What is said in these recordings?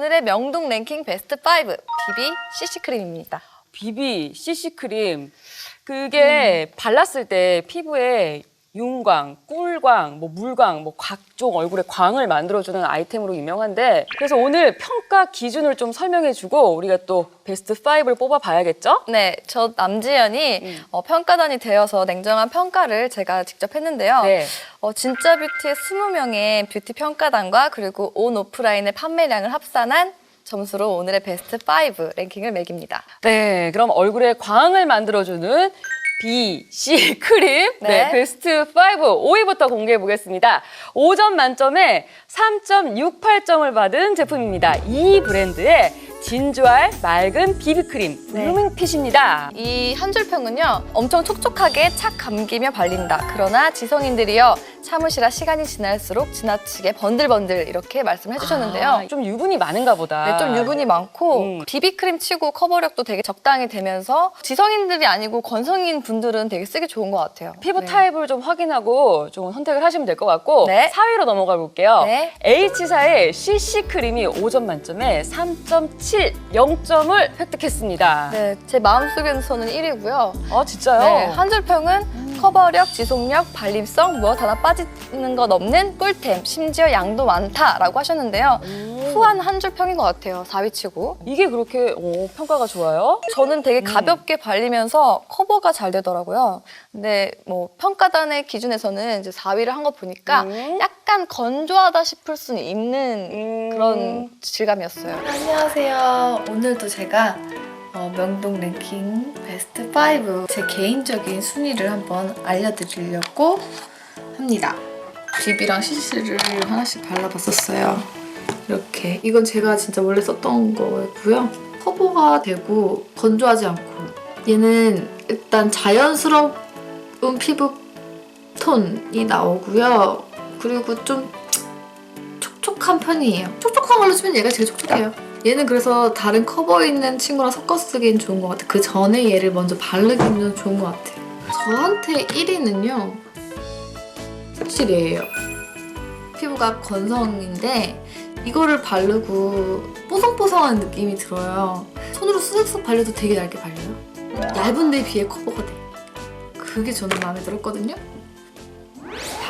오늘의 명동 랭킹 베스트 5 비비 CC 크림입니다. 비비 CC 크림 그게 발랐을 때 피부에 윤광, 꿀광, 뭐 물광, 뭐 각종 얼굴에 광을 만들어주는 아이템으로 유명한데 그래서 오늘 평가 기준을 좀 설명해주고 우리가 또 베스트 5를 뽑아봐야겠죠? 네, 저 남지연이 어, 평가단이 되어서 냉정한 평가를 제가 직접 했는데요. 네. 어, 진짜 뷰티의 20명의 뷰티 평가단과 그리고 온 오프라인의 판매량을 합산한 점수로 오늘의 베스트 5 랭킹을 매깁니다. 네, 그럼 얼굴에 광을 만들어주는 B, C 크림 네. 네. 베스트 5, 5위부터 공개해 보겠습니다. 5점 만점에 3.68점을 받은 제품입니다. 이 브랜드의 진주알 맑은 비비크림 네. 루밍핏입니다. 이 한 줄 평은요, 엄청 촉촉하게 착 감기며 발린다. 그러나 지성인들이요, 참으시라 시간이 지날수록 지나치게 번들번들 이렇게 말씀을 해주셨는데요. 아, 좀 유분이 많은가 보다. 네, 좀 유분이 많고 음. 비비크림 치고 커버력도 되게 적당히 되면서 지성인들이 아니고 건성인 분들은 되게 쓰기 좋은 것 같아요. 피부 네. 타입을 좀 확인하고 좀 선택을 하시면 될 것 같고 네. 4위로 넘어가 볼게요. 네. H사의 CC 크림이 5점 만점에 3.7 0점을 획득했습니다. 네, 제 마음속에서는 1위고요. 아 진짜요? 네, 한줄 평은 커버력, 지속력, 발림성 무엇 하나 빠지는 것 없는 꿀템, 심지어 양도 많다라고 하셨는데요. 후한 한 줄 평인 것 같아요. 4위 치고. 이게 그렇게 오, 평가가 좋아요? 저는 되게 가볍게 발리면서 커버가 잘 되더라고요. 근데 뭐 평가단의 기준에서는 이제 4위를 한 거 보니까 음. 약간 건조하다 싶을 수는 있는 음. 그런 질감이었어요. 안녕하세요. 오늘도 제가 어, 명동 랭킹 베스트 5 제 개인적인 순위를 한번 알려드리려고 합니다. 비비랑 CC를 하나씩 발라봤었어요. 이렇게 이건 제가 진짜 원래 썼던 거고요. 커버가 되고 건조하지 않고 얘는 일단 자연스러운 피부 톤이 나오고요. 그리고 좀 촉촉한 편이에요. 촉촉한 걸로 치면 얘가 제일 촉촉해요. 얘는 그래서 다른 커버 있는 친구랑 섞어 쓰기엔 좋은 것 같아요. 그 전에 얘를 먼저 바르기는 좋은 것 같아요. 저한테 1위는요. 사실 얘예요. 피부가 건성인데 이거를 바르고 뽀송뽀송한 느낌이 들어요. 손으로 쓱쓱 발려도 되게 얇게 발려요. 얇은 데 비해 커버가 돼. 그게 저는 마음에 들었거든요.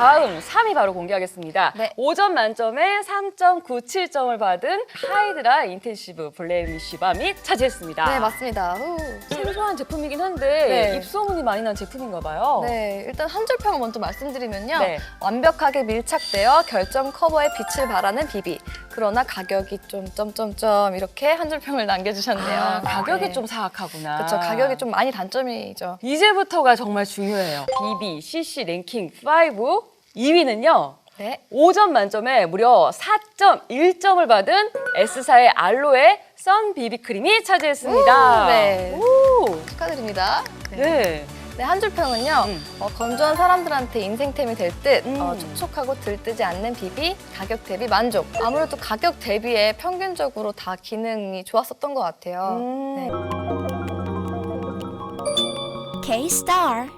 다음 3위 바로 공개하겠습니다. 네. 5점 만점에 3.97점을 받은 하이드라 인텐시브 블레미쉬 밤이 차지했습니다. 네, 맞습니다. 후. 생소한 제품이긴 한데 네. 입소문이 많이 난 제품인가 봐요. 네, 일단 한 줄 평을 먼저 말씀드리면요. 네. 완벽하게 밀착되어 결점 커버에 빛을 발하는 비비. 그러나 가격이 좀 점점점 이렇게 한 줄 평을 남겨주셨네요. 아, 가격이 네. 좀 사악하구나. 그렇죠. 가격이 좀 많이 단점이죠. 이제부터가 정말 중요해요. BB, CC 랭킹 5 2위는요. 네. 5점 만점에 무려 4.1점을 받은 S사의 알로에 선 비비크림이 차지했습니다. 우, 네. 오, 축하드립니다. 네. 네. 네, 한 줄 평은요. 음. 어, 건조한 사람들한테 인생템이 될 듯 음. 어, 촉촉하고 들뜨지 않는 비비, 가격 대비 만족. 아무래도 가격 대비에 평균적으로 다 기능이 좋았었던 것 같아요. 음. 네. K Star